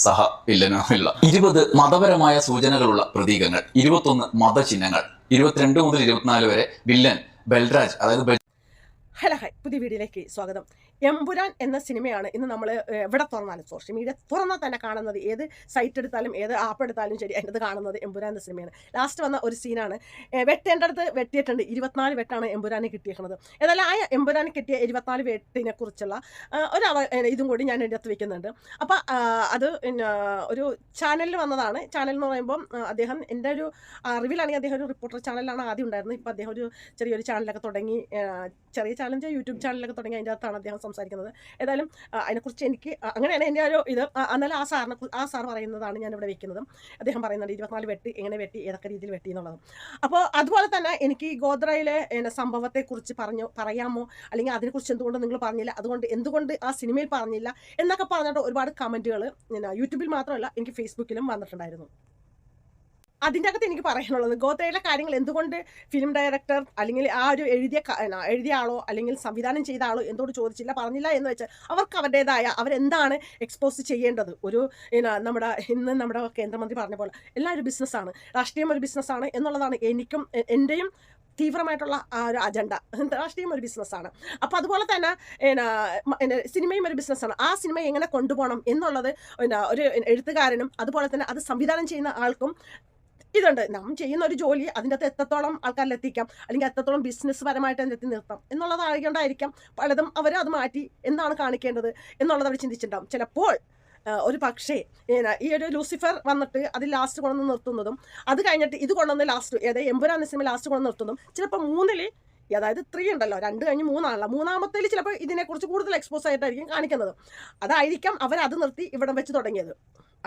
സഹ വില്ലനുമുള്ള ഇരുപത് മതപരമായ സൂചനകളുള്ള പ്രതീകങ്ങൾ. ഇരുപത്തൊന്ന് മതചിഹ്നങ്ങൾ. ഇരുപത്തിരണ്ട് മുതൽ ഇരുപത്തിനാല് വരെ വില്ലൻ ബൽരാജ് അതായത് ഹലോ ഹായ്. പുതിയ വീഡിയോയിലേക്ക് സ്വാഗതം. എമ്പുരാൻ എന്ന സിനിമയാണ് ഇന്ന് നമ്മൾ എവിടെ തുറന്നാലും സോഷ്യൽ മീഡിയ തുറന്നാൽ തന്നെ കാണുന്നത്. ഏത് സൈറ്റ് എടുത്താലും ഏത് ആപ്പ് എടുത്താലും ശരി അതിനകത്ത് കാണുന്നത് എമ്പുരാൻ എന്ന സിനിമയാണ്. ലാസ്റ്റ് വന്ന ഒരു സീനാണ് വെട്ടേണ്ടടുത്ത് വെട്ടിയിട്ടുണ്ട്. ഇരുപത്തിനാല് വെട്ടാണ് എമ്പുരാന് കിട്ടിയിരിക്കുന്നത് ഏതായാലും ആ എമ്പുരാന് കിട്ടിയ ഇരുപത്തിനാല് വെട്ടിനെ കുറിച്ചുള്ള ഒരു ഇതും കൂടി ഞാൻ എന്റെ ഇതിനകത്ത് വെക്കുന്നുണ്ട്. അപ്പോൾ അത് ഒരു ചാനലിൽ വന്നതാണ്. ചാനൽ എന്ന് പറയുമ്പോൾ അദ്ദേഹം എന്റെ ഒരു അറിവിലാണെങ്കിൽ അദ്ദേഹം ഒരു റിപ്പോർട്ടർ ചാനലിലാണ് ആദ്യം ഉണ്ടായിരുന്നത്. ഇപ്പോൾ അദ്ദേഹം ഒരു ചെറിയൊരു ചാനലൊക്കെ തുടങ്ങി ചെറിയ ചാനൽ യൂട്യൂബ് ചാനലൊക്കെ തുടങ്ങി അതിന്റെ അകത്താണ് അദ്ദേഹം സംസാരിക്കുന്നത്. ഏതായാലും അതിനെക്കുറിച്ച് എനിക്ക് അങ്ങനെയാണ് എന്റെ ഒരു ഇത്. എന്നാലും ആ സാറിനെ ആ സാർ പറയുന്നതാണ് ഞാൻ ഇവിടെ വെക്കുന്നത്. അദ്ദേഹം പറയുന്നുണ്ട് ഇരുപത്തിനാല് വെട്ടി എങ്ങനെ വെട്ടി ഏതൊക്കെ രീതിയിൽ വെട്ടി എന്നുള്ളത്. അപ്പോൾ അതുപോലെ തന്നെ എനിക്ക് ഗോദ്രയിലെ പിന്നെ സംഭവത്തെക്കുറിച്ച് പറഞ്ഞു പറയാമോ? അല്ലെങ്കിൽ അതിനെക്കുറിച്ച് എന്തുകൊണ്ട് നിങ്ങൾ പറഞ്ഞില്ല. അതുകൊണ്ട് എന്തുകൊണ്ട് ആ സിനിമയിൽ പറഞ്ഞില്ല? എന്നൊക്കെ പറഞ്ഞിട്ട് ഒരുപാട് കമന്റുകൾ യൂട്യൂബിൽ മാത്രമല്ല എനിക്ക് ഫേസ്ബുക്കിലും വന്നിട്ടുണ്ടായിരുന്നു. അതിന്റെ അകത്ത് എനിക്ക് പറയാനുള്ളത്. ഗോത്രയിലെ കാര്യങ്ങൾ എന്തുകൊണ്ട് ഫിലിം ഡയറക്ടർ അല്ലെങ്കിൽ ആ ഒരു എഴുതിയ എഴുതിയ ആളോ അല്ലെങ്കിൽ സംവിധാനം ചെയ്ത ആളോ എന്തോട് ചോദിച്ചില്ല പറഞ്ഞില്ല എന്ന് വെച്ചാൽ അവർക്ക് അവരുടേതായ അവരെന്താണ് എക്സ്പോസ് ചെയ്യേണ്ടത്? ഒരു നമ്മുടെ ഇന്ന് നമ്മുടെ കേന്ദ്രമന്ത്രി പറഞ്ഞ പോലെ എല്ലാം ഒരു ബിസിനസ്സാണ് രാഷ്ട്രീയം ഒരു ബിസിനസ്സാണ് എന്നുള്ളതാണ് എനിക്കും എന്റെയും തീവ്രമായിട്ടുള്ള ആ ഒരു അജണ്ട രാഷ്ട്രീയം ഒരു ബിസിനസ്സാണ് അപ്പോൾ അതുപോലെ തന്നെ എന്നാ, സിനിമയും ഒരു ബിസിനസ്സാണ് ആ സിനിമ എങ്ങനെ കൊണ്ടുപോകണം എന്നുള്ളത് എന്നാ, ഒരു എഴുത്തുകാരനും അതുപോലെ തന്നെ അത് സംവിധാനം ചെയ്യുന്ന ആൾക്കും ഇതുണ്ട്. നാം ചെയ്യുന്ന ഒരു ജോലി അതിന്റെ അകത്ത് എത്രത്തോളം ആൾക്കാരിൽ എത്തിക്കാം? അല്ലെങ്കിൽ എത്രത്തോളം ബിസിനസ് പരമായിട്ട് അതിന്റെ എത്തി നിർത്താം? എന്നുള്ളതായതുകൊണ്ടായിരിക്കാം പലതും അവർ അത് മാറ്റി എന്താണ് കാണിക്കേണ്ടത് എന്നുള്ളത് അവർ ചിന്തിച്ചിട്ടുണ്ടാവും. ചിലപ്പോൾ ഒരു പക്ഷേ ഈ ഒരു ലൂസിഫർ വന്നിട്ട് അത് ലാസ്റ്റ് കൊണ്ടുവന്ന് നിർത്തുന്നതും അത് കഴിഞ്ഞിട്ട് ഇത് കൊണ്ടുവന്ന് ലാസ്റ്റ് അതായത് എമ്പുരാൻ സിനിമ ലാസ്റ്റ് കൊണ്ടുവന്ന് നിർത്തുന്നതും ചിലപ്പോൾ മൂന്നിൽ അതായത് ത്രീ ഉണ്ടല്ലോ രണ്ട് കഴിഞ്ഞ് മൂന്നാണല്ലോ മൂന്നാമത്തേൽ ചിലപ്പോൾ ഇതിനെക്കുറിച്ച് കൂടുതൽ എക്സ്പോസ് ആയിട്ടായിരിക്കും കാണിക്കുന്നത്. അതായിരിക്കാം അത് നിർത്തി ഇവിടെ വെച്ച് തുടങ്ങിയത്.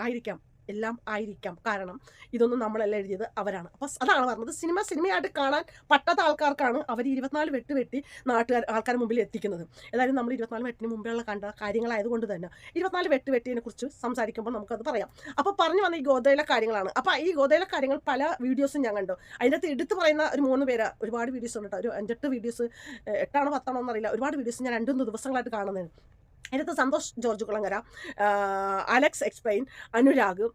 ആയിരിക്കാം. എല്ലാം ആയിരിക്കാം. കാരണം ഇതൊന്നും നമ്മളല്ല എഴുതിയത് അവരാണ്. അപ്പോൾ അതാണ് പറഞ്ഞത്. സിനിമ സിനിമയായിട്ട് കാണാൻ പറ്റാത്ത ആൾക്കാർക്കാണ് അവർ ഇരുപത്തിനാല് വെട്ട് വെട്ടി നാട്ടുകാർ ആൾക്കാർ മുമ്പിൽ എത്തിക്കുന്നത്. ഏതായാലും നമ്മൾ ഇരുപത്തിനാല് വെട്ടിന് മുമ്പെയുള്ള കണ്ട കാര്യങ്ങളായതുകൊണ്ട് തന്നെ ഇരുപത്തിനാല് വെട്ട് വെട്ടിനെ കുറിച്ച് സംസാരിക്കുമ്പോൾ നമുക്കത് പറയാം. അപ്പോൾ പറഞ്ഞു വന്ന ഈ ഗോതയിലെ കാര്യങ്ങളാണ്. അപ്പോൾ ഈ ഗോതയിലെ കാര്യങ്ങൾ പല വീഡിയോസും ഞാൻ കണ്ടു. അതിന്റെ അകത്ത് എടുത്ത് പറയുന്ന ഒരു മൂന്ന് പേര് ഒരുപാട് വീഡിയോസ് ഉണ്ട് കേട്ടോ. ഒരു അഞ്ചെട്ട് വീഡിയോസ് എട്ടാണോ പത്താണോ എന്നറിയില്ല. ഒരുപാട് വീഡിയോസ് ഞാൻ രണ്ടു ദിവസങ്ങളായിട്ട് കാണുന്നതാണ്. അതിനകത്ത് Santhosh George Kulangara Alex explain Anurag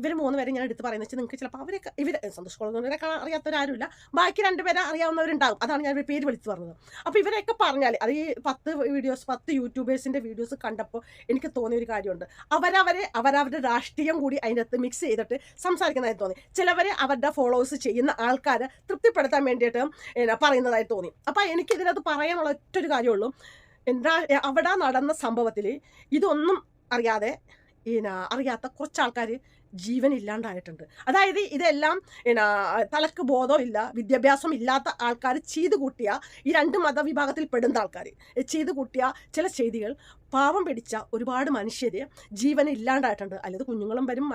ഇവർ മൂന്ന് പേരെ ഞാൻ എടുത്ത് പറയുന്നത് വെച്ചാൽ നിങ്ങൾക്ക് ചിലപ്പോൾ അവരൊക്കെ ഇവർ സന്തോഷ് കുളങ്ങരെ അറിയാത്തവരാരുമില്ല ബാക്കി രണ്ടുപേരെ അറിയാവുന്നവരുണ്ടാകും. അതാണ് ഞാൻ പേര് വിളിച്ചു പറഞ്ഞത്. അപ്പോൾ ഇവരെയൊക്കെ പറഞ്ഞാൽ അത് ഈ പത്ത് വീഡിയോസ് പത്ത് യൂട്യൂബേഴ്സിന്റെ വീഡിയോസ് കണ്ടപ്പോൾ എനിക്ക് തോന്നിയ ഒരു കാര്യമുണ്ട്. അവരവരെ അവരവരുടെ രാഷ്ട്രീയം കൂടി അതിന്റെ അകത്ത് മിക്സ് ചെയ്തിട്ട് സംസാരിക്കുന്നതായി തോന്നി. ചിലവരെ അവരുടെ ഫോളോവേഴ്സ് ചെയ്യുന്ന ആൾക്കാരെ തൃപ്തിപ്പെടുത്താൻ വേണ്ടിയിട്ട് പറയുന്നതായി തോന്നി. അപ്പോൾ എനിക്ക് ഇതിനകത്ത് പറയാനുള്ള ഒറ്റ ഒരു കാര്യമുള്ളൂ. എന്താ അവിടെ നടന്ന സംഭവത്തിൽ ഇതൊന്നും അറിയാതെ പിന്നെ അറിയാത്ത കുറച്ച് ആൾക്കാർ ജീവൻ ഇല്ലാണ്ടായിട്ടുണ്ട് അതായത് ഇതെല്ലാം പിന്നെ തലക്ക് ബോധമില്ല വിദ്യാഭ്യാസം ഇല്ലാത്ത ആൾക്കാർ ചെയ്തു കൂട്ടിയ ഈ രണ്ട് മതവിഭാഗത്തിൽ പെടുന്ന ആൾക്കാർ ചെയ്തു കൂട്ടിയ ചില ചെയ്തികൾ പാവം പിടിച്ച ഒരുപാട് മനുഷ്യർ ജീവൻ ഇല്ലാണ്ടായിട്ടുണ്ട്. അല്ലാതെ കുഞ്ഞുങ്ങളും വരും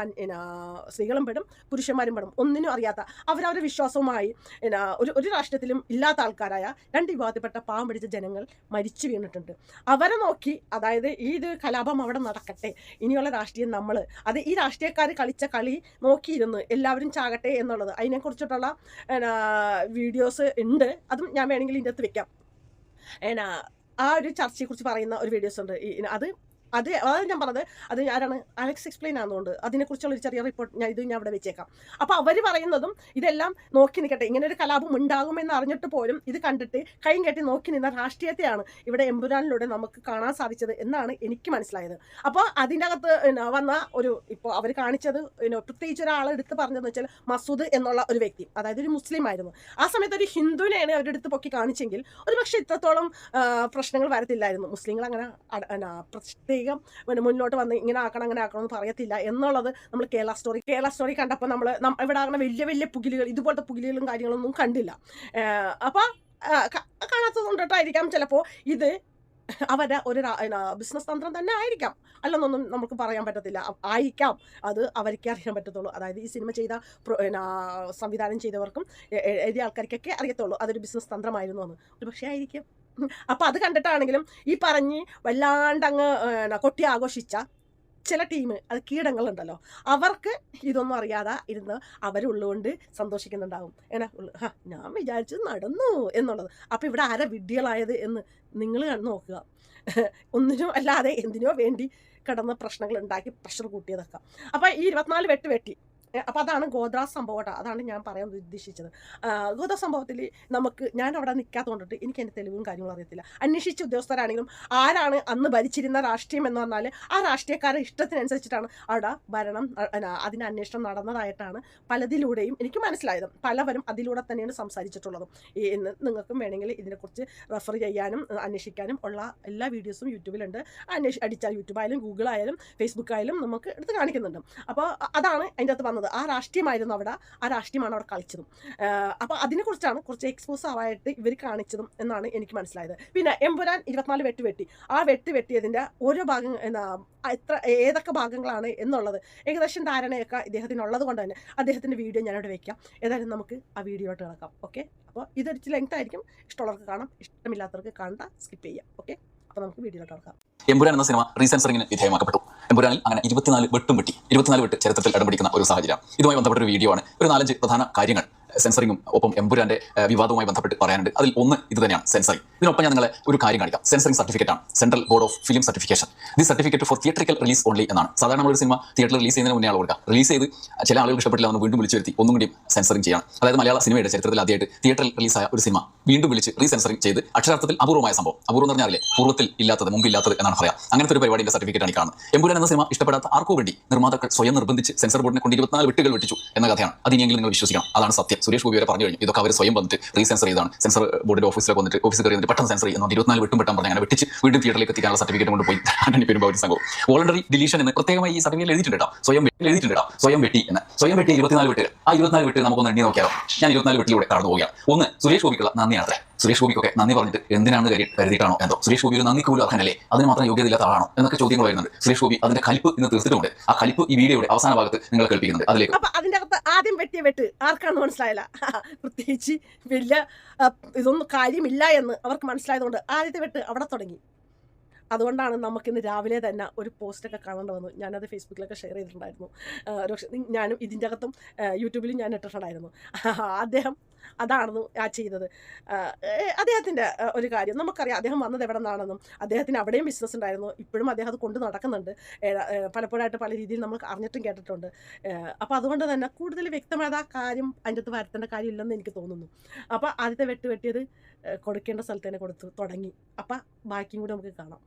സ്ത്രീകളും പെടും പുരുഷന്മാരും പെടും ഒന്നിനും അറിയാത്ത അവരവരുടെ വിശ്വാസവുമായി എന്നാ ഒരു ഒരു രാഷ്ട്രത്തിലും ഇല്ലാത്ത ആൾക്കാരായ രണ്ട് വിഭാഗത്തിൽപ്പെട്ട പാവം പിടിച്ച ജനങ്ങൾ മരിച്ചു വീണിട്ടുണ്ട്. അവരെ നോക്കി അതായത് ഈ കലാപം അവിടെ നടക്കട്ടെ ഇനിയുള്ള രാഷ്ട്രീയം നമ്മൾ അത് ഈ രാഷ്ട്രീയക്കാർ കളിച്ച കളി നോക്കിയിരുന്ന് എല്ലാവരും ചാകട്ടെ എന്നുള്ളത്. അതിനെക്കുറിച്ചിട്ടുള്ള വീഡിയോസ് ഉണ്ട്. അതും ഞാൻ വേണമെങ്കിൽ ഇതിന്റെ അകത്ത് വെക്കാം. എന്നാ ആ ഒരു ചർച്ചയെക്കുറിച്ച് പറയുന്ന ഒരു വീഡിയോസ് ഉണ്ട്. അത് അത് അതാണ് ഞാൻ പറഞ്ഞത്. അത് ആരാണ്? അലക്സ് എക്സ്പ്ലെയിൻ ആകുന്നതുകൊണ്ട് അതിനെക്കുറിച്ചുള്ള ഒരു ചെറിയ റിപ്പോർട്ട് ഞാൻ ഇത് ഞാൻ അവിടെ വെച്ചേക്കാം. അപ്പോൾ അവർ പറയുന്നതും ഇതെല്ലാം നോക്കി നിൽക്കട്ടെ. ഇങ്ങനെ ഒരു കലാപം ഉണ്ടാകുമെന്ന് അറിഞ്ഞിട്ട് പോലും ഇത് കണ്ടിട്ട് കൈ കെട്ടി നോക്കി നിന്ന രാഷ്ട്രീയത്തെയാണ് ഇവിടെ എമ്പുരാനിലൂടെ നമുക്ക് കാണാൻ സാധിച്ചത് എന്നാണ് എനിക്ക് മനസ്സിലായത്. അപ്പോൾ അതിന്റെ അകത്ത് വന്ന ഒരു ഇപ്പോൾ അവർ കാണിച്ചത് പ്രത്യേകിച്ച് ഒരാളെടുത്ത് പറഞ്ഞതെന്ന് വെച്ചാൽ മസൂദ് എന്നുള്ള ഒരു വ്യക്തി. അതായത് ഒരു മുസ്ലിം ആയിരുന്നു. ആ സമയത്ത് ഒരു ഹിന്ദുവിനെയാണ് അവരുടെ അടുത്ത് പൊക്കി കാണിച്ചെങ്കിൽ ഒരു പക്ഷേ ഇത്രത്തോളം പ്രശ്നങ്ങൾ വരത്തില്ലായിരുന്നു. മുസ്ലിങ്ങൾ അങ്ങനെ പ്രത്യേകം പിന്നെ മുന്നോട്ട് വന്ന് ഇങ്ങനെ ആക്കണം അങ്ങനെ ആക്കണം എന്ന് പറയത്തില്ല. എന്നുള്ളത് നമ്മൾ കേരള സ്റ്റോറി കേരള സ്റ്റോറി കണ്ടപ്പോൾ നമ്മൾ ഇവിടെ അങ്ങനെ വലിയ വലിയ പുകിലുകൾ ഇതുപോലത്തെ പുകിലുകളും കാര്യങ്ങളൊന്നും കണ്ടില്ല. അപ്പോൾ കാണാത്തത് കൊണ്ടിട്ടായിരിക്കാം ചിലപ്പോൾ ഇത് അവരുടെ ഒരു ബിസിനസ് തന്ത്രം തന്നെ ആയിരിക്കാം. അല്ലെന്നൊന്നും നമുക്ക് പറയാൻ പറ്റത്തില്ല. ആയിരിക്കാം. അത് അവർക്കേ അറിയാൻ പറ്റത്തുള്ളൂ. അതായത് ഈ സിനിമ ചെയ്ത സംവിധാനം ചെയ്തവർക്കും എഴുതിയ ആൾക്കാർക്കൊക്കെ അറിയത്തുള്ളൂ. അതൊരു ബിസിനസ് തന്ത്രമായിരുന്നു എന്ന്. ഒരു പക്ഷേ ആയിരിക്കും. അപ്പോൾ അത് കണ്ടിട്ടാണെങ്കിലും ഈ പറഞ്ഞ് വല്ലാണ്ട് അങ്ങ് കൊട്ടി ആഘോഷിച്ച ചില ടീം അത് കീടങ്ങളുണ്ടല്ലോ. അവർക്ക് ഇതൊന്നും അറിയാതെ ഇരുന്ന് അവരുള്ളതുകൊണ്ട് സന്തോഷിക്കുന്നുണ്ടാവും. ഉള്ളു ഹാ ഞാൻ വിചാരിച്ചത് നടന്നു എന്നുള്ളത്. അപ്പോൾ ഇവിടെ ആരാ വിഡ്ഢികളായത് എന്ന് നിങ്ങൾ നോക്കുക. ഒന്നിനോ അല്ലാതെ എന്തിനോ വേണ്ടി കിടന്ന പ്രശ്നങ്ങൾ ഉണ്ടാക്കി പ്രഷർ കൂട്ടിയതൊക്കെ. അപ്പോൾ ഈ ഇരുപത്തിനാല് വെട്ട് വെട്ടി. അപ്പോൾ അതാണ് ഗോദ്ര സംഭവം കേട്ടോ. അതാണ് ഞാൻ പറയാൻ ഉദ്ദേശിച്ചത്. ഗോദ്ര സംഭവത്തിൽ നമുക്ക് ഞാൻ അവിടെ നിൽക്കാത്തത് കൊണ്ടിട്ട് എനിക്ക് എന്റെ തെളിവും കാര്യങ്ങളും അറിയത്തില്ല. അന്വേഷിച്ച ഉദ്യോഗസ്ഥരാണെങ്കിലും ആരാണ് അന്ന് ഭരിച്ചിരുന്ന രാഷ്ട്രീയം എന്ന് പറഞ്ഞാൽ ആ രാഷ്ട്രീയക്കാരുടെ ഇഷ്ടത്തിനനുസരിച്ചിട്ടാണ് അവിടെ ഭരണം അതിന് അന്വേഷണം നടന്നതായിട്ടാണ് പലതിലൂടെയും എനിക്ക് മനസ്സിലായത്. പലവരും അതിലൂടെ തന്നെയാണ് സംസാരിച്ചിട്ടുള്ളതും. ഇന്ന് നിങ്ങൾക്കും വേണമെങ്കിൽ ഇതിനെക്കുറിച്ച് റെഫർ ചെയ്യാനും അന്വേഷിക്കാനും ഉള്ള എല്ലാ വീഡിയോസും യൂട്യൂബിലുണ്ട്. അന്വേഷി അടിച്ചാൽ യൂട്യൂബായാലും ഗൂഗിളായാലും ഗൂഗിൾ ആയാലും ഫേസ്ബുക്ക് ആയാലും നമുക്ക് എടുത്ത് കാണിക്കുന്നുണ്ട്. അപ്പോൾ അതാണ് അതിന്റെ അകത്ത് വന്നത്. ആ രാഷ്ട്രീയമായിരുന്നു അവിടെ. ആ രാഷ്ട്രീയമാണ് അവിടെ കളിച്ചതും. അപ്പോൾ അതിനെക്കുറിച്ചാണ് കുറച്ച് എക്സ്പോസ് ആവായിട്ട് ഇവർ കാണിച്ചതും എന്നാണ് എനിക്ക് മനസ്സിലായത്. പിന്നെ എമ്പുരാൻ ഇരുപത്തിനാല് വെട്ട് വെട്ടി. ആ വെട്ട് വെട്ടിയതിന്റെ ഓരോ ഭാഗം എന്നാ എത്ര ഏതൊക്കെ ഭാഗങ്ങളാണ് എന്നുള്ളത് ഏകദേശം ധാരണയൊക്കെ ഇദ്ദേഹത്തിനുള്ളത് കൊണ്ട് തന്നെ അദ്ദേഹത്തിന്റെ വീഡിയോ ഞാനിവിടെ വെക്കാം. ഏതായാലും നമുക്ക് ആ വീഡിയോയിട്ട് കിടക്കാം. ഓക്കെ? അപ്പോൾ ഇതൊരു ലെങ്ത് ആയിരിക്കും. ഇഷ്ടമുള്ളവർക്ക് കാണാം. ഇഷ്ടമില്ലാത്തവർക്ക് കാണണ്ട. സ്കിപ്പ് ചെയ്യാം. ഓക്കെ? അപ്പോൾ നമുക്ക് വീഡിയോയിലോട്ട് കിടക്കാം. എമ്പുരാൻ എന്ന സിനിമ റീസെൻസറിങ്ങിന് വിധേയമാക്കപ്പെട്ടു. എമ്പുരാനിൽ അങ്ങനെ ഇരുപത്തിനാല് വെട്ടും വെട്ടി ഇരുപത്തിനാല് വെട്ട് ചരിത്രത്തിൽ ഇടം ഒരു സാഹചര്യം. ഇതുമായി ബന്ധപ്പെട്ട ഒരു വീഡിയോ ആണ്. ഒരു നാലഞ്ച് പ്രധാന കാര്യങ്ങൾ സെൻസറിങ്ങും ഒപ്പം എമ്പുരാന്റെ വിവാദവുമായി ബന്ധപ്പെട്ട് പറയാനുണ്ട്. അതിൽ ഒന്ന് ഇത് തന്നെയാണ് സെൻസറിങ്. ഇതിനൊപ്പം ഞാൻ നിങ്ങളെ ഒരു കാര്യം കാണിക്കാം. സെൻസറിംഗ് സർട്ടിഫിക്കറ്റ് ആണ്. Central board of film certification the certificate for theatrical release only എന്നാണ്. സാധാരണ ഒരു സിനിമ തിയേറ്ററിൽ റിലീസ് ചെയ്യുന്നതിന് മുന്നേ ആൾ കൊടുക്കുക. റിലീസ് ചെയ്ത് ചില ആളുകൾ ഇഷ്ടപ്പെട്ടില്ല എന്ന് വീണ്ടും വിളിച്ചു വരുത്തി ഒന്നും കൂടി സെൻസറിംഗ് ചെയ്യണം. അതായത് മലയാള സിനിമയുടെ ചരിത്രത്തിൽ ആദ്യമായിട്ട് തിയേറ്ററിൽ റിലീസായ ഒരു സിനിമ വീണ്ടും വിളിച്ച് റീസെൻസറിംഗ് ചെയ്ത് അക്ഷരാർത്ഥത്തിൽ അപൂർവമായ സംഭവം. അപൂർവം എന്ന് പറഞ്ഞാൽ പൂർവത്തിൽ ഇല്ലാത്തത് മുമ്പില്ലാത്തത് എന്നാണ് പറയാം. അങ്ങനത്തെ ഒരു പരിപാടിയുടെ സർട്ടിഫിക്കറ്റ് ആണ് കാണുന്നത്. എമ്പുരാൻ എന്ന സിനിമ ഇഷ്ടപ്പെടാത്ത ആർക്കോ വേണ്ടി നിർമ്മാതാക്കൾ സ്വയം നിർബന്ധിച്ച് സെൻസർ ബോർഡിനെ കൊണ്ട് ഇരുപത്തിനാല് വെട്ടുകൾ വെട്ടിച്ചു എന്ന കഥയാണ്. അതിനെങ്കിലും നിങ്ങൾ വിശ്വസിക്കണം. അതാണ് സത്യം. സുരേഷ് ഗോപി വരെ പറഞ്ഞു കഴിഞ്ഞു ഇതൊക്കെ അവർ സ്വയം വന്നിട്ട് റീസെൻസർ ചെയ്താണ് സെൻസർ ബോർഡിന്റെ ഓഫീസിലേക്ക് വന്നിട്ട് ഓഫീസിൽ കയറി വന്നിട്ട് പെട്ടെന്ന് സെൻസർ ചെയ്യുന്നു. ഇരുപത്തിനാല് വെട്ടും പെട്ടെന്ന് പറഞ്ഞ് അങ്ങനെ വെട്ടിച്ച് വീണ്ടും തിയേറ്ററിലേക്ക് എത്തിക്കാനുള്ള സർട്ടിഫിക്കറ്റ് കൊണ്ട് പോയി. ആന്റണി പെരുമ്പാവൂർ സംഘവും വോളണ്ടറി ഡിലീഷൻ എന്ന് പ്രത്യേകമായി ഈ സർട്ടിഫിക്കറ്റ് എഴുതിയിട്ടുണ്ടോ സ്വയം എഴുതിയിട്ടുണ്ടോ സ്വയം വെട്ടി എന്ന്. സ്വയം വെട്ടി ഇരുപത്തിനാല് വിട്ട്. ആ ഇരുപത്തിനാല് വെട്ട് നമുക്കൊന്ന് എണ്ണി നോക്കിയാലോ. ഞാൻ ഇരുപത്തിനാല് വെട്ടിലൂടെ കടന്നു പോവുകയാണ്. ഒന്ന് സുരേഷ് ഗോപിക്കുള്ള നന്ദിയാണ് ആണ് സുരേഷ് ഗോപിക്കൊക്കെ നന്ദി പറഞ്ഞിട്ട് എന്തിനാണ് കരുതി കരുതിയിട്ടാണോ എന്തോ. സുരേഷ് ഗോപി ഒരു നന്ദി കൂലി അർഹനല്ലേ? അതിന് മാത്രം യോഗ്യത ഇല്ലാത്ത ആളാണോ? എന്നൊക്കെ ചോദ്യങ്ങൾ വരുന്നുണ്ട്. സുരേഷ് ഗോപി അതിന്റെ കലിപ്പ് ഇന്ന് തീർത്തിട്ടുണ്ട്. ആ കലിപ്പ് ഈ വീഡിയോയുടെ അവസാന ഭാഗത്ത് നിങ്ങൾ കേൾപ്പിക്കുന്നുണ്ട്. അതിലേക്ക് അതിന്റെ അകത്ത് ആദ്യം വെട്ടിയ വെട്ട് ആർക്കാണെന്ന് മനസ്സിലായില്ല. പ്രത്യേകിച്ച് വലിയ ഇതൊന്നും കാര്യമില്ല എന്ന് അവർക്ക് മനസ്സിലായതുകൊണ്ട് ആദ്യത്തെ വെട്ട് അവിടെ തുടങ്ങി. അതുകൊണ്ടാണ് നമുക്കിന്ന് രാവിലെ തന്നെ ഒരു പോസ്റ്റൊക്കെ കാണേണ്ടി വന്നു ഞാനത് ഫേസ്ബുക്കിലൊക്കെ ഷെയർ ചെയ്തിട്ടുണ്ടായിരുന്നു. പക്ഷേ ഞാനും ഇതിന്റെ അകത്തും യൂട്യൂബിലും ഞാൻ ഇട്ടിട്ടുണ്ടായിരുന്നു. അദ്ദേഹം അതാണെന്ന് ആ ചെയ്തത്. അദ്ദേഹത്തിന്റെ ഒരു കാര്യം. നമുക്കറിയാം അദ്ദേഹം വന്നത് എവിടെ നിന്നാണെന്നും അദ്ദേഹത്തിന് അവിടെയും ബിസിനസ് ഉണ്ടായിരുന്നു. ഇപ്പോഴും അദ്ദേഹം അത് കൊണ്ട് നടക്കുന്നുണ്ട്. പലപ്പോഴായിട്ട് പല രീതിയിൽ നമ്മൾ അറിഞ്ഞിട്ടും കേട്ടിട്ടുണ്ട്. അപ്പോൾ അതുകൊണ്ട് തന്നെ കൂടുതൽ വ്യക്തമായത് ആ കാര്യം അതിന്റെ അടുത്ത് വരുത്തേണ്ട കാര്യമില്ലെന്ന് എനിക്ക് തോന്നുന്നു. അപ്പോൾ ആദ്യത്തെ വെട്ട് വെട്ടിയത് കൊടുക്കേണ്ട സ്ഥലത്ത് തന്നെ കൊടുത്തു തുടങ്ങി. അപ്പം ബാക്കിയും കൂടി നമുക്ക് കാണാം.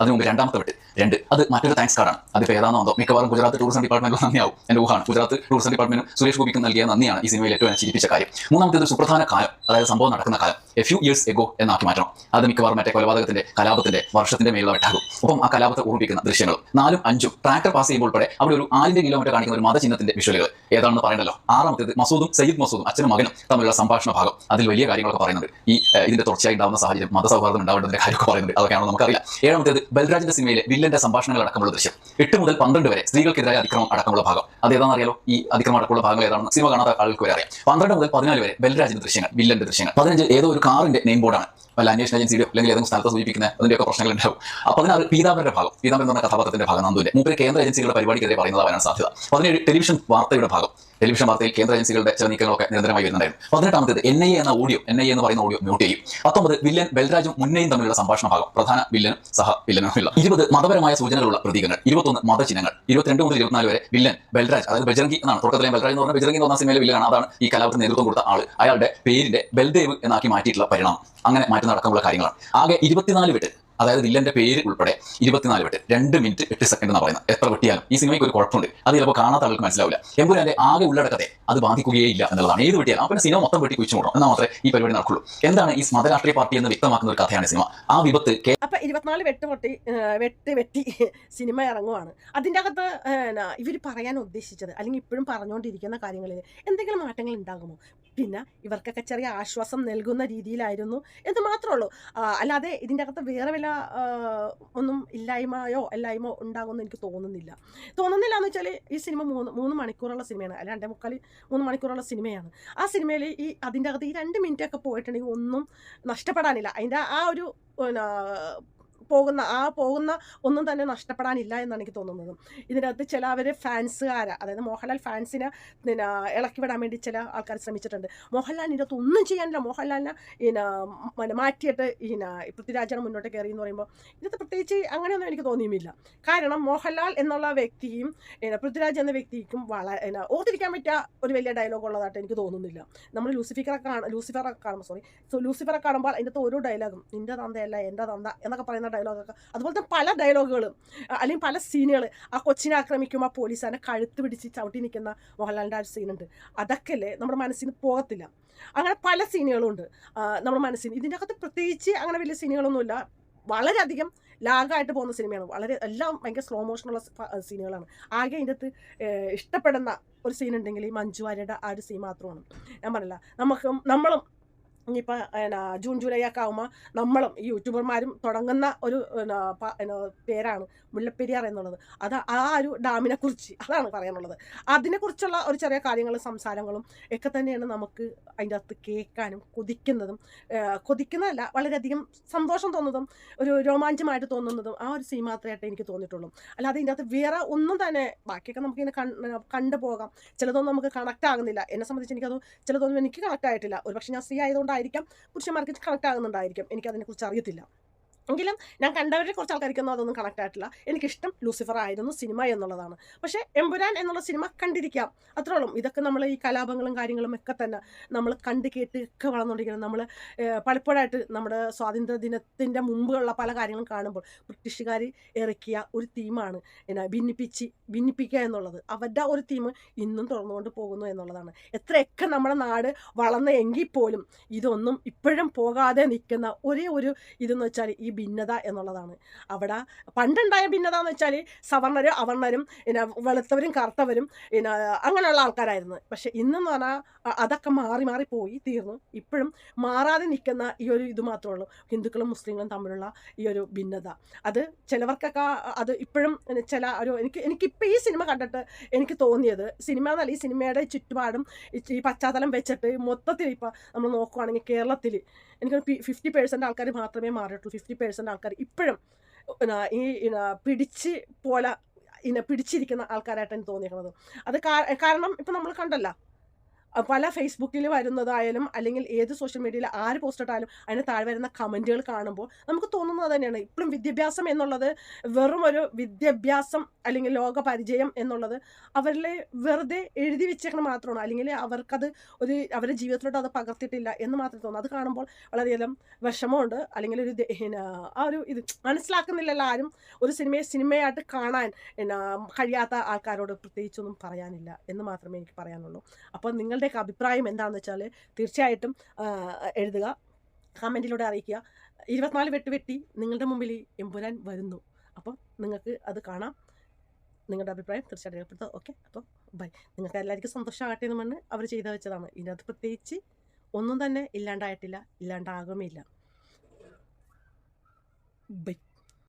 അതിന് മുമ്പ് രണ്ടാമത്തെ വെട്ട് രണ്ട് അത് മറ്റൊരു താങ്ക്സ് കാർഡാണ് അതിപ്പോൾ അതോ മിക്കവാറും ഗുജറാത്ത് ടൂറിസം ഡിപ്പാർട്ട്മെന്റ് നന്ദിയാവും. എന്റെ ഊഹാണ്. ഗുജറാത്ത് ടൂറിസം ഡിപ്പാർട്ട്മെന്റും സുരേഷ് ഗോപിക്ക് നൽകിയ നന്ദിയാണ് ഈ സിനിമയിൽ ഏറ്റവും ചിരിപ്പിച്ച കാര്യം. മൂന്നാമത്തേത് സുപ്രധാന കാലം അതായത് സംഭവം നടക്കുന്ന കാലം. എ ഫ്യൂ ഇയേഴ്സ് എഗോ എന്നാക്കി മാറ്റണം. അത് മിക്കവാറും മറ്റേ കൊലപാതകത്തിന്റെ കലാപത്തിന്റെ വർഷത്തിന്റെ മേലുള്ള വെട്ടാകും. ഒപ്പം ആ കലാപത്തെ ഓർമ്മിപ്പിക്കുന്ന ദൃശ്യങ്ങളും നാലും അഞ്ചും ട്രാക്ടർ പാസ് ചെയ്യുമ്പോൾ ഉൾപ്പെടെ അവിടെ ഒരു ആലിന്റെ കിലോമീറ്റർ കാണിക്കുന്ന ഒരു മതചിഹ്നത്തിന്റെ വിഷ്വലുകൾ ഏതാണെന്ന് പറയണല്ലോ ആറാമത്തേത് മസൂദും സയ്യിദ് മസൂദും അച്ഛനും മകനും തമ്മിലുള്ള സംഭാഷണ ഭാഗം. അതിൽ വലിയ കാര്യങ്ങളൊക്കെ പറയുന്നുണ്ട്. ഈ ഇതിന്റെ തുടർച്ചയായി ഉണ്ടാകുന്ന സാഹചര്യം മതസൗഹാർദ്ദം ഉണ്ടാവേണ്ടതിന്റെ കാര്യമൊക്കെ പറയുന്നുണ്ട്. അതൊക്കെയാണോ നമുക്കറിയില്ല. ഏഴാമത്തേത് ബൽരാജിന്റെ സിനിമയിലെ വില്ലന്റെ സംഭാഷണങ്ങൾ അടക്കമുള്ള ദൃശ്യം. എട്ട് മുതൽ പന്ത്രണ്ട് വരെ സ്ത്രീകൾക്കെതിരായ അതിക്രമം അടക്കമുള്ള ഭാഗം. അത് ഏതാണെന്ന് അറിയാലോ? ഈ അതിക്രമം അടക്കമുള്ള ഭാഗങ്ങൾ ഏതാണെന്ന് സിനിമ കാണാത്ത ആൾക്ക് അറിയാം. പന്ത്രണ്ട് മുതൽ പതിനാല് വരെ ബൽരാജിന്റെ ദൃശ്യങ്ങൾ വില്ലന്റെ ദൃശ്യങ്ങൾ. പതിനഞ്ച് ഏതോ ഒരു കാറിന്റെ നെയിം ബോർഡാണ്. വല്ല അന്വേഷണ ഏജൻസിയുടെ അല്ലെങ്കിൽ ഏതെങ്കിലും സ്ഥലത്ത് സൂചിപ്പിക്കുന്ന അതിന്റെയൊക്കെ പ്രശ്നങ്ങൾ ഉണ്ടാവും അപ്പൊ അതിന് പീതാംബരന്റെ ഭാഗം. പീതാംബരൻ എന്ന കഥാപാത്രത്തിന്റെ ഭാഗം നന്ദുവിന്റെ. മുമ്പ് കേന്ദ്ര ഏജൻസികളുടെ പരിപാടിക്കെതിരെ പറയുന്നതാവാനാണ് സാധ്യത. പതിനേഴ് ടെലിവിഷൻ വാർത്തയുടെ ഭാഗം. ടെലിവിഷൻ വാർത്തയിൽ കേന്ദ്ര ഏജൻസികളുടെ ചില നീക്കങ്ങളൊക്കെ നിരന്തരമായി വരുന്നുണ്ടായിരുന്നു. പതിനെട്ടാമത്തേത് എൻ ഐ എന്ന ഓഡിയോ. എൻ ഐ എന്ന് പറയുന്ന ഓഡിയോ മ്യൂട്ട് ചെയ്യും. പത്തൊമ്പത് വില്ലൻ ബൽരാജും മുന്നേയും തമ്മിലുള്ള സംഭാഷണ ഭാഗം. പ്രധാന വില്ലനും സഹ വില്ലനുമില്ല ഇരുപത് മതപരമായ സൂചനകളുള്ള പ്രതീകങ്ങൾ. ഇരുപത്തൊന്ന് മതചിഹ്നങ്ങൾ. ഇരുപത്തിരണ്ട് മുതൽ ഇരുപത്തിനാല് വരെ വില്ലൻ ബൽരാജ് അതായത് ബജറംഗി എന്നാണ്. തുടക്കത്തിലെ ബൽരാജ് എന്ന് പറഞ്ഞാൽ ബജറംഗി എന്ന് പറഞ്ഞ സിനിമയിലെ വില്ലനാണ്. അതാണ് ഈ കലാപത്തിന് നേതൃത്വം കൊടുത്ത ആൾ അയാളുടെ പേരിന്റെ ബൽദേവ് എന്നാക്കി മാറ്റിയിട്ടുള്ള പരിണാമം. അങ്ങനെ മാറ്റുന്ന അടക്കമുള്ള കാര്യങ്ങളാണ്. ആകെ ഇരുപത്തിനാല് വെട്ട് അതായത് വില്ലന്റെ പേര് ഉൾപ്പെടെ ഇരുപത്തിനാല് വെട്ട് രണ്ട് മിനിറ്റ് എട്ട് സെക്കൻഡ് എന്നാണ് പറയുന്നത്. എത്ര വെട്ടിയാലും. ഈ സിനിമയ്ക്ക് ഒരു കുഴപ്പമുണ്ട്. അത് ചിലപ്പോൾ കാണാത്ത ആൾക്ക് മനസ്സിലാവില്ല. എമ്പുരാന്റെ ആകെ ഉള്ളടക്കത്തെ അത് ബാധിക്കുകയേ ഇല്ല എന്നുള്ളതാണ്. ഏത് വെട്ടിയാലും. അപ്പോൾ സിനിമ മൊത്തം വെട്ടി കുഴിച്ചു മൂടണം. എന്നാൽ മാത്രമേ ഈ പരിപാടി നടക്കുള്ളൂ. എന്താണ് ഈ മതരാഷ്ട്രീയ പാർട്ടി എന്ന് വ്യക്തമാക്കുന്ന ഒരു കഥയാണ് സിനിമ. ആ വിപത്ത് അപ്പൊ ഇരുപത്തിനാല് വെട്ട് പൊട്ടി വെട്ട് വെട്ടി സിനിമ ഇറങ്ങുവാണ്. അതിന്റെ അകത്ത് ഇവർ പറയാൻ ഉദ്ദേശിച്ചത് അല്ലെങ്കിൽ ഇപ്പോഴും പറഞ്ഞുകൊണ്ടിരിക്കുന്ന കാര്യങ്ങളിൽ എന്തെങ്കിലും മാറ്റങ്ങൾ ഉണ്ടാകുമോ? പിന്നെ ഇവർക്കൊക്കെ ചെറിയ ആശ്വാസം നൽകുന്ന രീതിയിലായിരുന്നു എന്ന് മാത്രമേ ഉള്ളൂ അല്ലാതെ ഇതിന്റെ അകത്ത് വേറെ വല്ല ഒന്നും ഇല്ലായ്മയോ അല്ലായ്മയോ ഉണ്ടാകുമെന്ന് എനിക്ക് തോന്നുന്നില്ല. തോന്നുന്നില്ല എന്ന് വെച്ചാൽ ഈ സിനിമ മൂന്ന് മൂന്ന് മണിക്കൂറുള്ള സിനിമയാണ്. അല്ല രണ്ടേ മുക്കാൽ മൂന്ന് മണിക്കൂറുള്ള സിനിമയാണ്. ആ സിനിമയിൽ ഈ അതിന്റെ അകത്ത് ഈ രണ്ട് മിനിറ്റൊക്കെ പോയിട്ടുണ്ടെങ്കിൽ ഒന്നും നഷ്ടപ്പെടാനില്ല. അതിന്റെ ആ ഒരു പോകുന്ന ആ പോകുന്ന ഒന്നും തന്നെ നഷ്ടപ്പെടാനില്ല എന്നാണ് എനിക്ക് തോന്നുന്നത്. ഇതിനകത്ത് ചില അവർ ഫാൻസുകാരെ അതായത് മോഹൻലാൽ ഫാൻസിനെ പിന്നെ ഇളക്കി വിടാൻ വേണ്ടി ചില ആൾക്കാർ ശ്രമിച്ചിട്ടുണ്ട്. മോഹൻലാലിന് ഇതിനകത്ത് ഒന്നും ചെയ്യാനില്ല. മോഹൻലാലിനെ പിന്നെ മാറ്റിയിട്ട് പിന്നെ പൃഥ്വിരാജാണ് മുന്നോട്ട് കയറി എന്ന് പറയുമ്പോൾ ഇതിനകത്ത് പ്രത്യേകിച്ച് അങ്ങനെയൊന്നും എനിക്ക് തോന്നിയുമില്ല. കാരണം മോഹൻലാൽ എന്നുള്ള വ്യക്തിയും പൃഥ്വിരാജ് എന്ന വ്യക്തിക്കും വളരെ ഓർത്തിരിക്കാൻ പറ്റിയ ഒരു വലിയ ഡയലോഗ് ഉള്ളതായിട്ട് എനിക്ക് തോന്നുന്നില്ല. നമ്മൾ ലൂസിഫിക്കറെ കാണ ലൂസിഫറെ കാണുമ്പോൾ സോറി സോ ലൂസിഫറെ കാണുമ്പോൾ അതിന്റെ ഓരോ ഡയലോഗും നിന്റെ തന്തയല്ല എന്റെ തന്ത എന്നൊക്കെ പറയുന്ന ഡയലോഗൊക്കെ അതുപോലത്തെ പല ഡയലോഗുകളും അല്ലെങ്കിൽ പല സീനുകൾ ആ കൊച്ചിനെ ആക്രമിക്കുമ്പോൾ ആ പോലീസുകാരനെ കഴുത്ത് പിടിച്ച് ചവിട്ടി നിൽക്കുന്ന മോഹൻലാലിന്റെ ആ സീനുണ്ട് അതൊക്കെ അല്ലേ നമ്മുടെ മനസ്സിന് പോകത്തില്ല. അങ്ങനെ പല സീനുകളുണ്ട് നമ്മുടെ മനസ്സിന്. ഇതിന്റെ അകത്ത് പ്രത്യേകിച്ച് അങ്ങനെ വലിയ സീനുകളൊന്നുമില്ല വളരെയധികം ലാഗായിട്ട് പോകുന്ന സിനിമയാണ് വളരെ എല്ലാം ഭയങ്കര സ്ലോ മോഷനുള്ള സീനുകളാണ് ആകെ അതിന്റെ അകത്ത് ഇഷ്ടപ്പെടുന്ന ഒരു സീൻ ഉണ്ടെങ്കിൽ ഈ മഞ്ജു വാര്യരുടെ ആ ഒരു സീൻ മാത്രമാണ്. ഞാൻ പറഞ്ഞില്ല നമുക്ക് നമ്മളും ഇനിയിപ്പോൾ എന്നാ ജൂൺ ജൂലൈ ഒക്കെ ആകുമ്പോൾ നമ്മളും ഈ യൂട്യൂബർമാരും തുടങ്ങുന്ന ഒരു പേരാണ് മുല്ലപ്പെരിയാർ എന്നുള്ളത്. അത് ആ ഒരു ഡാമിനെ കുറിച്ച് അതാണ് പറയാനുള്ളത്. അതിനെക്കുറിച്ചുള്ള ഒരു ചെറിയ കാര്യങ്ങളും സംസാരങ്ങളും ഒക്കെ തന്നെയാണ് നമുക്ക് അതിന്റെ അകത്ത് കേൾക്കാനും കൊതിക്കുന്നതും കൊതിക്കുന്നതല്ല വളരെയധികം സന്തോഷം തോന്നുന്നതും ഒരു രോമാഞ്ചമായിട്ട് തോന്നുന്നതും ആ ഒരു സീൻ മാത്രമായിട്ട് എനിക്ക് തോന്നിയിട്ടുള്ളൂ. അല്ലാതെ ഇതിന്റെ അകത്ത് വേറെ ഒന്നും തന്നെ ബാക്കിയൊക്കെ നമുക്കിങ്ങനെ കണ്ടു കണ്ടുപോകാം. ചിലതൊന്നും നമുക്ക് കണക്റ്റ് ആകുന്നില്ല. എന്നെ സംബന്ധിച്ച് എനിക്കത് ചിലതൊന്നും എനിക്ക് കണക്റ്റ് ആയിട്ടില്ല. ഒരുപക്ഷെ ഞാൻ സ്ത്രീ ആയതുകൊണ്ടായിരിക്കാം പുരുഷന്മാർക്ക് കണക്ട് ആകുന്നുണ്ടായിരിക്കും. എനിക്കതിനെക്കുറിച്ച് അറിയത്തില്ല. എങ്കിലും ഞാൻ കണ്ടവരെ കുറച്ച് ആൾക്കാർക്കൊന്നും അതൊന്നും കണക്ട് ആയിട്ടില്ല. എനിക്കിഷ്ടം ലൂസിഫർ ആയിരുന്നു സിനിമ എന്നുള്ളതാണ്. പക്ഷേ എമ്പുരാൻ എന്നുള്ള സിനിമ കണ്ടിരിക്കാം. അത്രേ ഉള്ളൂ ഇതൊക്കെ നമ്മൾ ഈ കലാപങ്ങളും കാര്യങ്ങളും ഒക്കെ തന്നെ നമ്മൾ കണ്ട് കേട്ട് ഒക്കെ വളർന്നുകൊണ്ടിരിക്കുന്നത് നമ്മൾ പലപ്പോഴായിട്ട് നമ്മുടെ സ്വാതന്ത്ര്യ ദിനത്തിന്റെ മുമ്പുള്ള പല കാര്യങ്ങളും കാണുമ്പോൾ ബ്രിട്ടീഷുകാർ ഇറക്കിയ ഒരു തീമാണ് എന്നാ ഭിന്നിപ്പിച്ച് ഭിന്നിപ്പിക്കുക എന്നുള്ളത്. അവരുടെ ഒരു തീം ഇന്നും തുറന്നുകൊണ്ട് പോകുന്നു എന്നുള്ളതാണ്. എത്രയൊക്കെ നമ്മുടെ നാട് വളർന്ന എങ്കിൽ പോലും ഇതൊന്നും ഇപ്പോഴും പോകാതെ നിൽക്കുന്ന ഒരേ ഒരു ഇതെന്ന് വെച്ചാൽ ഈ ഭിന്നത എന്നുള്ളതാണ്. അവിടെ പണ്ടുണ്ടായ ഭിന്നത എന്ന് വെച്ചാൽ സവർണരും അവർണരും പിന്നെ വെളുത്തവരും കറുത്തവരും പിന്നെ അങ്ങനെയുള്ള ആൾക്കാരായിരുന്നു. പക്ഷെ ഇന്നെന്ന് പറഞ്ഞാൽ അതൊക്കെ മാറി മാറി പോയി തീർന്നു. ഇപ്പോഴും മാറാതെ നിൽക്കുന്ന ഈ ഒരു ഇത് മാത്രമേ ഉള്ളൂ. ഹിന്ദുക്കളും മുസ്ലിങ്ങളും തമ്മിലുള്ള ഈ ഒരു ഭിന്നത. അത് ചിലവർക്കൊക്കെ അത് ഇപ്പോഴും ചില ഒരു എനിക്ക് എനിക്കിപ്പോൾ ഈ സിനിമ കണ്ടിട്ട് എനിക്ക് തോന്നിയത് സിനിമ എന്നല്ല ഈ സിനിമയുടെ ചുറ്റുപാടും ഈ- പശ്ചാത്തലം വെച്ചിട്ട് മൊത്തത്തിൽ ഇപ്പോൾ നമ്മൾ നോക്കുവാണെങ്കിൽ കേരളത്തിൽ എനിക്ക് ഫിഫ്റ്റി പേഴ്സന്റ് ആൾക്കാർ മാത്രമേ മാറിയിട്ടുള്ളൂ. ഫിഫ്റ്റി പേഴ്സന്റ് ആൾക്കാർ ഇപ്പോഴും ഈ പിടിച്ച് പോലെ ഇങ്ങനെ പിടിച്ചിരിക്കുന്ന ആൾക്കാരായിട്ടാണ് തോന്നിയിരിക്കുന്നത്. അത് കാരണം ഇപ്പം നമ്മൾ കണ്ടല്ല പല ഫേസ്ബുക്കിൽ വരുന്നതായാലും അല്ലെങ്കിൽ ഏത് സോഷ്യൽ മീഡിയയിൽ ആര് പോസ്റ്റ് ഇട്ടാലും അതിന് താഴെ വരുന്ന കമന്റുകൾ കാണുമ്പോൾ നമുക്ക് തോന്നുന്നത് തന്നെയാണ്. ഇപ്പോഴും വിദ്യാഭ്യാസം എന്നുള്ളത് വെറും ഒരു വിദ്യാഭ്യാസം അല്ലെങ്കിൽ ലോക പരിചയം എന്നുള്ളത് അവരിൽ വെറുതെ എഴുതി വെച്ചേക്കണം മാത്രമാണ്. അല്ലെങ്കിൽ അവർക്കത് ഒരു അവരുടെ ജീവിതത്തിലോട്ട് അത് പകർത്തിയിട്ടില്ല എന്ന് മാത്രമേ തോന്നുന്നു. അത് കാണുമ്പോൾ വളരെയധികം വിഷമമുണ്ട്. അല്ലെങ്കിൽ ഒരു ആ ഒരു ഇത് മനസ്സിലാക്കുന്നില്ലല്ലോ ആരും ഒരു സിനിമയെ സിനിമയായിട്ട് കാണാൻ കഴിയാത്ത ആൾക്കാരോട് പ്രത്യേകിച്ചൊന്നും പറയാനില്ല എന്ന് മാത്രമേ എനിക്ക് പറയാനുള്ളൂ. അപ്പോൾ നിങ്ങളുടെയൊക്കെ അഭിപ്രായം എന്താണെന്ന് വെച്ചാൽ തീർച്ചയായിട്ടും എഴുതുക കമന്റിലൂടെ അറിയിക്കുക. ഇരുപത്തിനാല് വെട്ട് വെട്ടി നിങ്ങളുടെ മുമ്പിൽ ഈ എമ്പുരാൻ വരുന്നു. അപ്പോൾ നിങ്ങൾക്ക് അത് കാണാം. നിങ്ങളുടെ അഭിപ്രായം തീർച്ചയായിട്ടും രേഖപ്പെടുത്തുക. ഓക്കെ? അപ്പോൾ ബൈ. നിങ്ങൾക്ക് എല്ലാവർക്കും സന്തോഷമാകട്ടെ എന്ന് പറഞ്ഞ് അവർ ചെയ്തു വെച്ചതാണ്. ഇതിനകത്ത് പ്രത്യേകിച്ച് ഒന്നും തന്നെ ഇല്ലാണ്ടായിട്ടില്ല ഇല്ലാണ്ടാകുമില്ല. ബൈ.